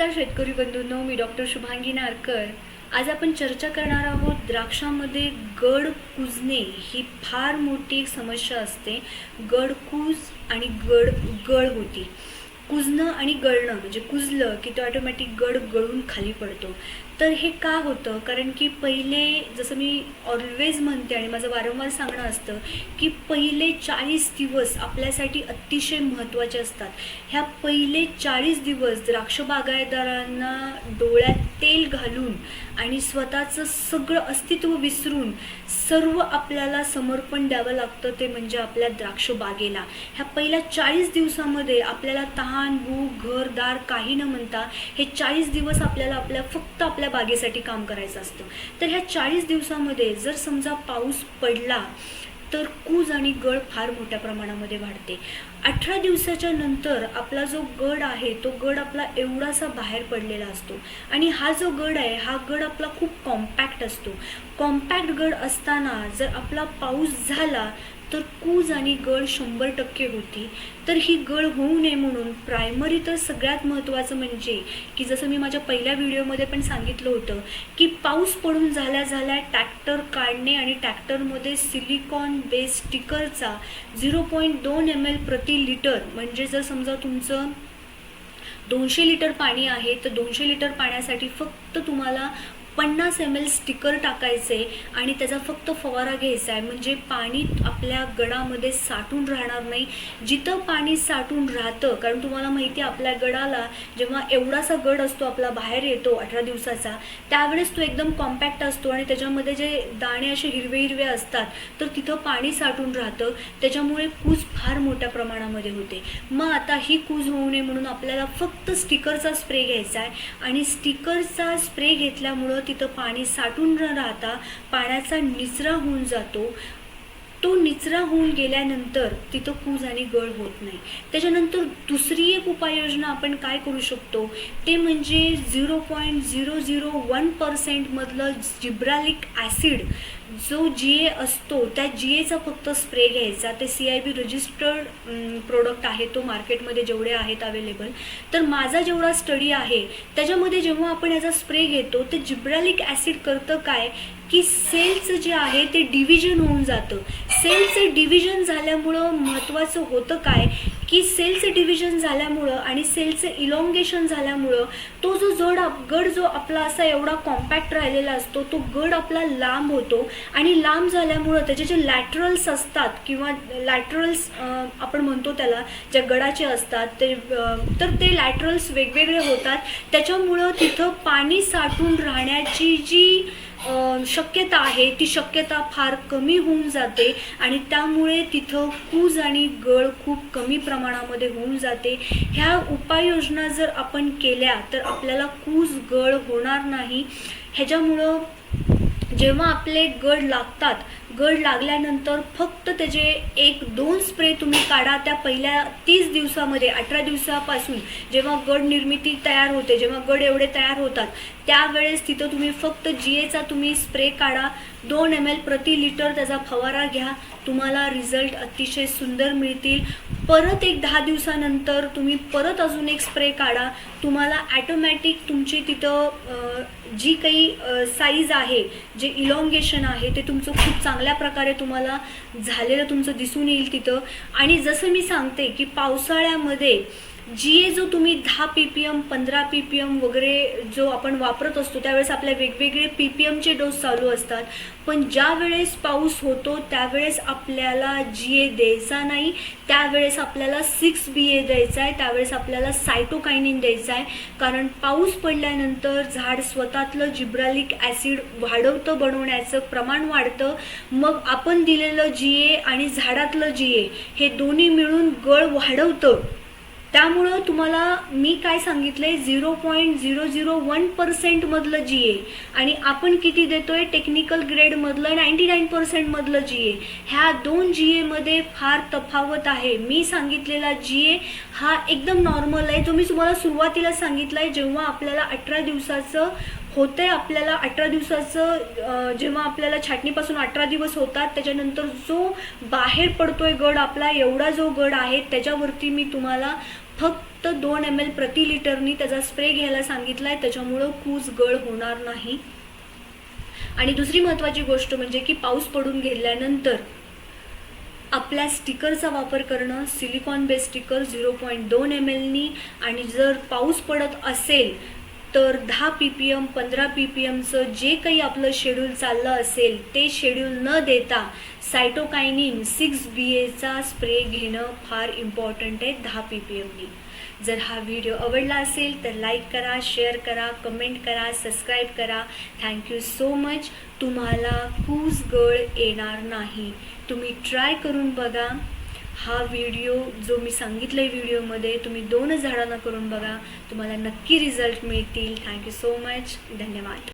नमस्कार शेतकरी बंधूंनो मी डॉक्टर शुभांगी नारकर. आज आपण चर्चा करणार आहोत द्राक्षामध्ये गड कुजणे ही फार मोठी एक समस्या असते. गड कुज आणि गड गळ होती. कुजणं आणि गळणं म्हणजे कुजलं की तो ऑटोमॅटिक गड गळून खाली पडतो. तर हे का होतं? कारण की पहिले जसं मी ऑलवेज म्हणते आणि माझं वारंवार सांगणं असतं की पहिले चाळीस दिवस आपल्यासाठी अतिशय महत्त्वाचे असतात. ह्या पहिले चाळीस दिवस द्राक्ष बागायतदारांना डोळ्यात तेल घालून आणि स्वतःचं सगळं अस्तित्व विसरून सर्व आपल्याला समर्पण द्यावं लागतं ते म्हणजे आपल्या द्राक्ष बागेला. ह्या पहिल्या चाळीस दिवसामध्ये आपल्याला तहान भूक घरदार काही न म्हणता हे चाळीस दिवस आपल्याला आपल्या फक्त आपल्या बागेसाठी काम करायचं असतं. तर ह्या चाळीस दिवसामध्ये जर समजा पाऊस पडला तर कूज आणि गळ फार मोठ्या प्रमाणामध्ये वाढते. अठरा दिवसाच्या नंतर आपला जो गड आहे तो गड आपला एवढासा बाहेर पडलेला असतो. आणि हा जो गड आहे हा गड आपला खूप कॉम्पॅक्ट असतो. कॉम्पॅक्ट गड असताना जर आपला पाऊस झाला तर कूज आणि गळ शंभर टक्के होती. तर ही गळ होऊ नये म्हणून प्रायमरी तर सगळ्यात महत्त्वाचं म्हणजे की जसं मी माझ्या पहिल्या व्हिडिओमध्ये पण सांगितलं होतं की पाऊस पडून झाल्या झाल्या टॅक्टर काढणे आणि टॅक्टरमध्ये सिलिकॉन बेस स्टिकरचा झिरो पॉईंट दोन एम एल प्रति लिटर म्हणजे जर समजा तुमचं दोनशे लिटर पाणी आहे तर दोनशे लिटर पाण्यासाठी फक्त तुम्हाला पन्नास एम एल स्टिकर टाकायचे आणि त्याचा फक्त फवारा घ्यायचा आहे. म्हणजे पाणी आपल्या गडामध्ये साठून राहणार नाही. जिथं पाणी साठून राहतं कारण तुम्हाला माहिती आहे आपल्या गडाला जेव्हा एवढासा गड असतो आपला बाहेर येतो अठरा दिवसाचा त्यावेळेस तो एकदम कॉम्पॅक्ट असतो आणि त्याच्यामध्ये जे दाणे असे हिरवे हिरवे असतात तर तिथं पाणी साठून राहतं. त्याच्यामुळे कूज फार मोठ्या प्रमाणामध्ये होते. मग आता ही कूज होऊ नये म्हणून आपल्याला फक्त स्टिकरचा स्प्रे घ्यायचा आहे. आणि स्टिकरचा स्प्रे घेतल्यामुळं तिथं पाणी साठून न राहता पाण्याचा निचरा होऊन जातो तो निचरा होऊन गेल्यानंतर तिथं कूज आणि गळ होत नाही. त्याच्यानंतर दुसरी एक उपाययोजना आपण काय करू शकतो? ते म्हणजे zero point zero zero one पर्सेंटमधलं gibberellic acid जो जी ए असतो त्या जी एचा फक्त स्प्रे घ्यायचा. ते C I B registered product आहे तो मार्केटमध्ये जेवढे आहेत अवेलेबल तर माझा जेवढा स्टडी आहे त्याच्यामध्ये जेव्हा आपण याचा स्प्रे घेतो ते जिब्रॅलिक ॲसिड करतं काय? की सेल्सचं जे आहे ते डिव्हिजन होऊन जातं. सेल्सचं डिव्हिजन झाल्यामुळं महत्त्वाचं होतं काय? की सेलचं डिव्हिजन झाल्यामुळं आणि सेलचं इलॉंगेशन झाल्यामुळं तो जो जड गड जो आपला असा एवढा कॉम्पॅक्ट राहिलेला असतो तो गड आपला लांब होतो आणि लांब झाल्यामुळं त्याचे जे लॅटरल्स असतात किंवा लॅटरल्स आपण म्हणतो त्याला ज्या गडाचे असतात ते तर ते लॅटरल्स वेगवेगळे होतात. त्याच्यामुळं तिथं पाणी साठून राहण्याची जी शक्यता आहे. ती शक्यता फार कमी होऊन जाते आणि त्यामुळे तिथं कूज आणि गळ खूप कमी प्रमाणामध्ये होऊन जाते. ह्या उपाययोजना जर आपण केल्या तर आपल्याला कूज गळ होणार नाही. ह्याच्यामुळं जेव्हा आपले गड लागतात गड लागल्यानंतर फक्त त्याचे एक दोन स्प्रे तुम्ही काढा त्या पहिल्या तीस दिवसामध्ये अठरा दिवसापासून जेव्हा गड निर्मिती तयार होते जेव्हा गड एवढे तयार होतात त्यावेळेस तिथं तुम्ही फक्त जी एचा तुम्ही स्प्रे काढा दोन एम एल प्रति लिटर त्याचा फवारा घ्या तुम्हाला रिझल्ट अतिशय सुंदर मिळतील. परत एक दहा दिवसानंतर तुम्ही परत अजून एक स्प्रे काढा तुम्हाला ॲटोमॅटिक तुमची तिथं जी काही साईज आहे जे इलॉंगेशन आहे ते तुमचं खूप चांगल्या प्रकारे तुम्हाला झालेलं तुमचं दिसून येईल तिथं. आणि जसं मी सांगते की पावसाळ्यामध्ये जी ए जो तुम्ही दहा पी पी एम पंधरा पी पी एम वगैरे जो आपण वापरत असतो त्यावेळेस आपल्या वेगवेगळे पी पी एमचे डोस चालू असतात. पण ज्या वेळेस पाऊस होतो त्यावेळेस आपल्याला जी ए द्यायचा नाही. त्यावेळेस आपल्याला सिक्स बी ए द्यायचा आहे. त्यावेळेस आपल्याला सायटोकायनिन द्यायचा आहे. कारण पाऊस पडल्यानंतर झाड स्वतःतलं जिब्रालिक ॲसिड वाढवतं बनवण्याचं प्रमाण वाढतं. मग आपण दिलेलं जी ए आणि झाडातलं जी ए हे दोन्ही मिळून गळ वाढवतं. त्यामुळं तुम्हाला मी काय सांगितलंय zero point zero zero one पर्सेंटमधलं G A आणि आपण किती देतोय? टेक्निकल ग्रेडमधलं नाईन्टी नाईन पर्सेंटमधलं जी ए ह्या दोन जी एमध्ये फार तफावत आहे. मी सांगितलेला जी ए हा एकदम नॉर्मल आहे. तो मी तुम्हाला सुरुवातीला सांगितलं आहे जेव्हा आपल्याला अठरा दिवसाचं होते आपल्याला अठरा दिवसाचं जेव्हा आपल्याला छाटणीपासून अठरा दिवस होतात त्याच्यानंतर जो बाहेर पडतोय गड आपला एवढा जो गड आहे त्याच्यावरती मी तुम्हाला फक्त दोन एम एल प्रति लिटरनी त्याचा स्प्रे घ्यायला सांगितला आहे त्याच्यामुळं कूज गळ होणार नाही. आणि दुसरी महत्त्वाची गोष्ट म्हणजे की पाऊस पडून गेल्यानंतर आपल्या स्टिकरचा वापर करणं silicon base sticker zero point दोन एम एलनी आणि जर पाऊस पडत असेल तर दहा पी पी एम पंधरा पी पी एमचं जे काही आपलं शेड्यूल चाललं असेल ते शेड्यूल न देता सायटोकायनिन सिक्स बी एचा स्प्रे घेणं फार इम्पॉर्टंट आहे दहा पी पी एमनी जर हा व्हिडिओ आवडला असेल तर लाईक करा शेअर करा कमेंट करा सबस्क्राईब करा. थँक्यू सो मच तुम्हाला कूज गळ येणार नाही. तुम्ही ट्राय करून बघा. हा व्हिडिओ जो मी सांगितला आहे व्हिडिओमध्ये तुम्ही दोनच झाडांना करून बघा. तुम्हाला नक्की रिझल्ट मिळतील. थँक्यू सो मच धन्यवाद.